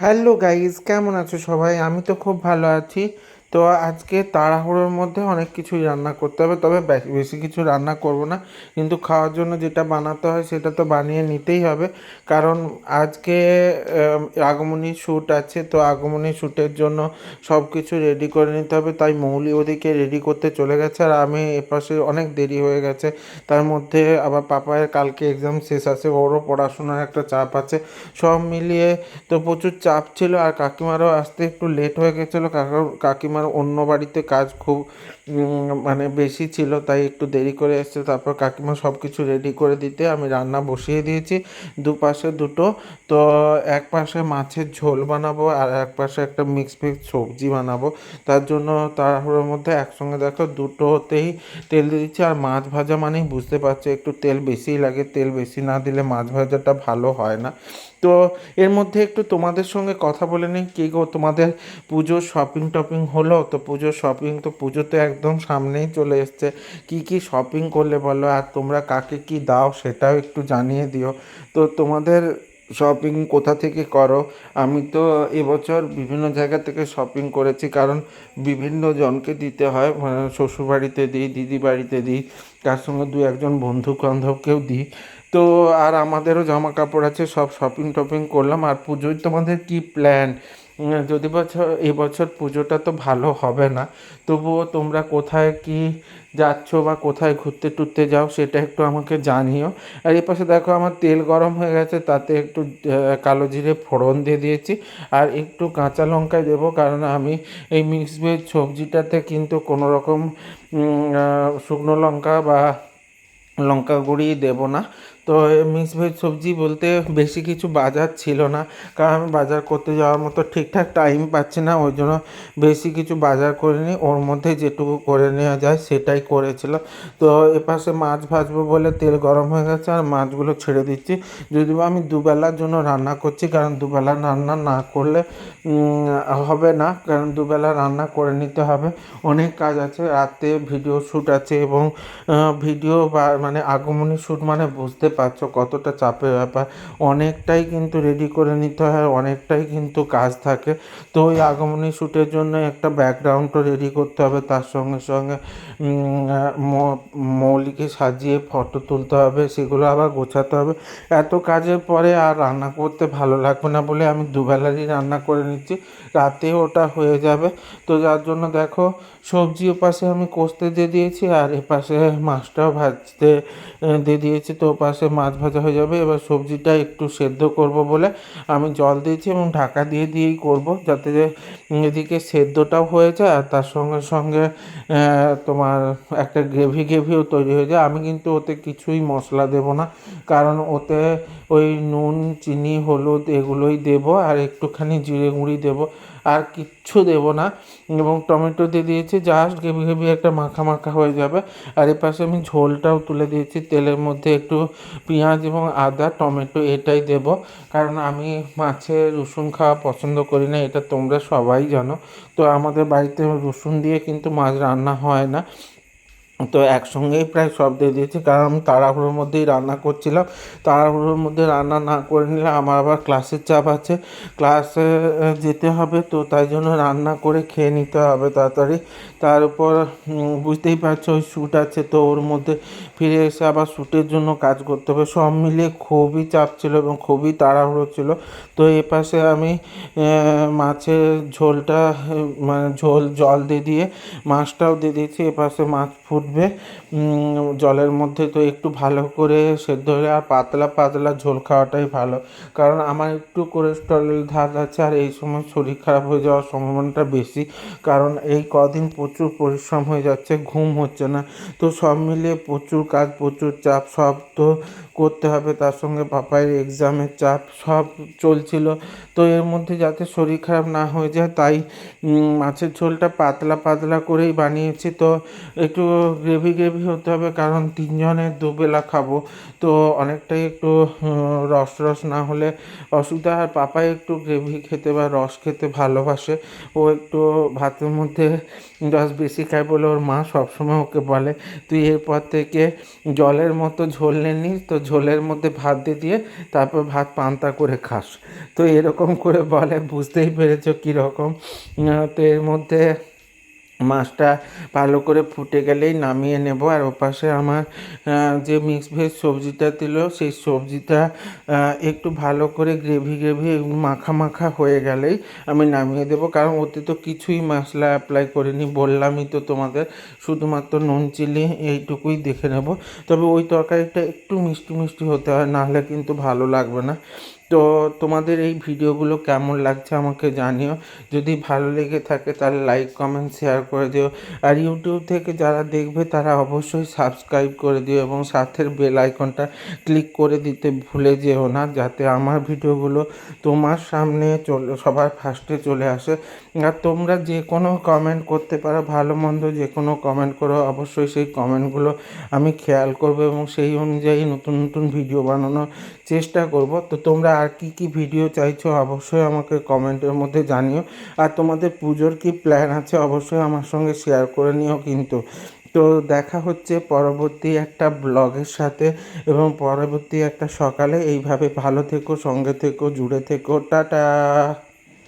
Hello guys কেমন আছো সবাই? আমি তো খুব ভালো আছি। তো আজকে তাড়াহুড়োর মধ্যে অনেক কিছুই রান্না করতে হবে, তবে বেশি কিছু রান্না করব না। কিন্তু খাওয়ার জন্য যেটা বানাতে হয় সেটা তো বানিয়ে নিতেই হবে। কারণ আজকে আগমনী শ্যুট আছে, তো আগমনী শ্যুটের জন্য সব কিছু রেডি করে নিতে হবে। তাই মৌলি ওদিকে রেডি করতে চলে গেছে আর আমি এপাশে অনেক দেরি হয়ে গেছে। তার মধ্যে আবার পাপায়ের কালকে এক্সাম শেষ আছে, ওরও পড়াশোনার একটা চাপ আছে। সব মিলিয়ে তো প্রচুর চাপ ছিল আর কাকিমারও আসতে একটু লেট হয়ে গেছিল। কাকা কাকিমার অন্য বাড়িতে কাজ খুব মানে বেশি ছিল, তাই একটু দেরি করে এসছে। তারপর কাকিমা সব কিছু রেডি করে দিতে আমি রান্না বসিয়ে দিয়েছি। দুপাশে দুটো, তো এক পাশে মাছের ঝোল বানাবো আর এক পাশে একটা মিক্স মিক্স সবজি বানাবো। তার জন্য তাড়াহুড়োর মধ্যে একসঙ্গে দেখো দুটোতেই তেল দিচ্ছি। আর মাছ ভাজা মানেই বুঝতে পারছ, একটু তেল বেশিই লাগে। তেল বেশি না দিলে মাছ ভাজাটা ভালো হয় না। তো এর মধ্যে একটু তোমাদের সঙ্গে কথা বলে নিই। কী গো, তোমাদের পুজোর শপিং টপিং হলো? তো পুজোর শপিং তো পুজো তো একদম সামনেই চলে এসছে। কি কি শপিং করলে বলো? আর তোমরা কাকে কি দাও সেটাও একটু জানিয়ে দিও। তো তোমাদের শপিং কোথা থেকে করো? আমি তো এবছর বিভিন্ন জায়গা থেকে শপিং করেছি, কারণ বিভিন্ন জনকে দিতে হয়। মানে শ্বশুরবাড়িতে দিই দিদি বাড়িতে দিই, তার সঙ্গে দু একজন বন্ধু বান্ধবকেও দিই। তো আর আমাদেরও জামা কাপড় আছে, সব শপিং টপিং করলাম। আর পুজোয় তোমাদের কী প্ল্যান যদি বছর এবছর পুজোটা তো ভালো হবে না, তবুও তোমরা কোথায় কি যাচ্ছ বা কোথায় ঘুরতে টুরতে যাও সেটা একটু আমাকে জানিও। আর এই পাশে দেখো আমার তেল গরম হয়ে গেছে, তাতে একটু কালো জিরে ফোড়ন দিয়ে দিয়েছি, আর একটু কাঁচা লঙ্কা দেবো, কারণ আমি এই মিক্স ভেজ সবজিটাতে কিন্তু কোনো রকম শুকনো লঙ্কা বা লঙ্কা গুঁড়ি দেবো না। তো মিক্স ভেজ সবজি বলতে বেশি কিছু বাজার ছিল না। কারণ আমি বাজার করতে যাওয়ার মতো ঠিকঠাক টাইম পাচ্ছি না, ওই জন্য বেশি কিছু বাজার করিনি। ওর মধ্যে যেটুকু করে নেওয়া যায় সেটাই করেছিলাম। তো এপাশে মাছ ভাজবো বলে তেল গরম হয়ে গেছে আর মাছগুলো ছেড়ে দিচ্ছি। যদিও আমি দুবেলার জন্য রান্না করছি, কারণ দুবেলা রান্না না করলে হবে না। কারণ দুবেলা রান্না করে নিতে হবে। অনেক কাজ আছে, রাতে ভিডিও শ্যুট আছে এবং ভিডিও বা মানে আগমনী শ্যুট মানে বুঝতে পারছ কতটা চাপের ব্যাপার। অনেকটাই কিন্তু রেডি করে নিতে হয়, অনেকটাই কিন্তু কাজ থাকে। তো ওই আগমনী শ্যুটের জন্য একটা ব্যাকগ্রাউন্ডও রেডি করতে হবে। তার সঙ্গে সঙ্গে মৌলিকে সাজিয়ে ফটো তুলতে হবে, সেগুলো আবার গোছাতে হবে। এত কাজের পরে আর রান্না করতে ভালো লাগবে না বলে আমি দুবেলারই রান্না করে নিচ্ছি। রাতে ওটা হয়ে যাবে। তো যার জন্য দেখো, সবজি ওপাশে আমি কষতে দিয়ে দিয়েছি, আর এপাশে মাছটাও ভাজতে দিয়ে দিয়েছি। তো ওপাশে মাছ ভাজা হয়ে যাবে। এবার সবজিটা একটু সেদ্ধ করব বলে আমি জল দিয়েছি এবং ঢাকা দিয়ে দিয়েই করব যাতে এদিকে সেদ্ধটাও হয়ে যায় আর তার সঙ্গে সঙ্গে তোমার একটা গ্রেভি গ্রেভিও তৈরি হয়ে যায়। আমি কিন্তু ওতে কিছুই মশলা দেব না। কারণ ওতে ওই নুন, চিনি, হলুদ এগুলোই দেব আর একটুখানি জিরে গুঁড়ি দেব। আর কিচ্ছু দেব না। এবং টমেটো দিয়ে দিয়েছি জাস্ট গেবি গেবি একটা মাখা মাখা হয়ে যাবে। আর এর পাশে আমি ঝোলটাও তুলে দিয়েছি, তেলের মধ্যে একটু পেঁয়াজ এবং আদা, টমেটো এটাই দেব। কারণ আমি মাছে রসুন খাওয়া পছন্দ করি না, এটা তোমরা সবাই জানো। তো আমাদের বাড়িতে রসুন দিয়ে কিন্তু মাছ রান্না হয় না। তো একসঙ্গেই প্রায় সব দিয়ে দিয়েছি, কারণ আমি তাড়াহুড়োর মধ্যেই রান্না করছিলাম। তাড়াহুড়োর মধ্যে রান্না না করে নিলে আমার আবার ক্লাসের চাপ আছে। ক্লাসে যেতে হবে তো তাই জন্য রান্না করে খেয়ে নিতে হবে তাড়াতাড়ি। তার উপর বুঝতেই পারছ ওই শ্যুট আছে তো ওর মধ্যে ফিরে এসে আবার শ্যুটের জন্য কাজ করতে হবে। সব মিলিয়ে খুবই চাপ ছিল এবং খুবই তাড়াহুড়ো ছিল। তো এ পাশে আমি মাছের ঝোলটা মানে ঝোল জল দিয়ে দিয়ে মাছটাও দিয়ে দিয়েছি। এপাশে মাছ ফুটবে উম, জলের মধ্যে তো একটু ভালো করে সেদ্ধ হলে আর পাতলা পাতলা ঝোল খাওয়াটাই ভালো। কারণ আমার একটু কোলেস্ট্রলের ধাত আছে আর এই সময় শরীর খারাপ হয়ে যাওয়ার সম্ভাবনাটা বেশি। কারণ এই কদিন প্রচুর পরিশ্রম হয়ে যাচ্ছে ঘুম হচ্ছে না। তো সব মিলিয়ে প্রচুর কাজ প্রচুর চাপ সব তো করতে হবে। তার সঙ্গে পাপায়ের এক্সামের চাপ সব চলছিল। তো এর মধ্যে যাতে শরীর খারাপ না হয়ে যায় তাই মাছের ঝোলটা পাতলা পাতলা করেই বানিয়েছি। তো একটু গ্রেভি গ্রেভি হতে হবে, কারণ তিনজনের দুবেলা খাব। তো অনেকটাই একটু রস রস না হলে অসুবিধা আর পাপাই একটু গ্রেভি খেতে বা রস খেতে ভালোবাসে। ও একটু ভাতের মধ্যে রস বেশি খায় বলে ওর মা সবসময় ওকে বলে, তুই এরপর থেকে জলের মতো ঝোল নিস, তো ঝোলের মধ্যে ভাত দিয়ে দিয়ে তারপর ভাত পান্তা করে খাস। তো এরকম করে বলে, বুঝতেই পেরেছ কীরকম। তো এর মধ্যে মাছটা ভালো করে ফুটে গেলেই নামিয়ে নেব। আর ওপাশে আমার যে মিক্স ভেজ সবজিটা দিল সেই সবজিটা একটু ভালো করে গ্রেভি গ্রেভি মাখা মাখা হয়ে গেলেই আমি নামিয়ে দেবো। কারণ ওতে তো কিছুই মশলা অ্যাপ্লাই করিনি, বললামই তো তোমাদের, শুধুমাত্র নুন চিলি এইটুকুই দেখে নেব। তবে ওই তরকারিটা একটু মিষ্টি মিষ্টি হতে হয়, নাহলে কিন্তু ভালো লাগবে না। তো তোমাদের এই ভিডিওগুলো কেমন লাগছে আমাকে জানিও। যদি ভালো লেগে থাকে তাহলে লাইক কমেন্ট শেয়ার করে দিও। আর ইউটিউব থেকে যারা দেখবে তারা অবশ্যই সাবস্ক্রাইব করে দিও এবং সাথের বেল আইকনটা ক্লিক করে দিতে ভুলে যেও না যাতে আমার ভিডিওগুলো তোমার সামনে চলে, সবার ফার্স্টে চলে আসে। আর তোমরা যে কোনো কমেন্ট করতে পারো, ভালো, মন্দ যে কোনো কমেন্ট করো, অবশ্যই সেই কমেন্টগুলো আমি খেয়াল করব এবং সেই অনুযায়ী নতুন নতুন ভিডিও বানানোর চেষ্টা করব। তো তোমরা আর কি কি ভিডিও চাইছো অবশ্যই আমাকে কমেন্টের মধ্যে জানিও। আর তোমাদের পুজোর কি প্ল্যান আছে অবশ্যই আমার সঙ্গে শেয়ার করে নিও কিন্তু। তো দেখা হচ্ছে পরবর্তী একটা ব্লগের সাথে এবং পরবর্তী একটা সকালে। এইভাবে ভালো থেকো, সঙ্গে থেকো, জুড়ে থেকো, টাটা!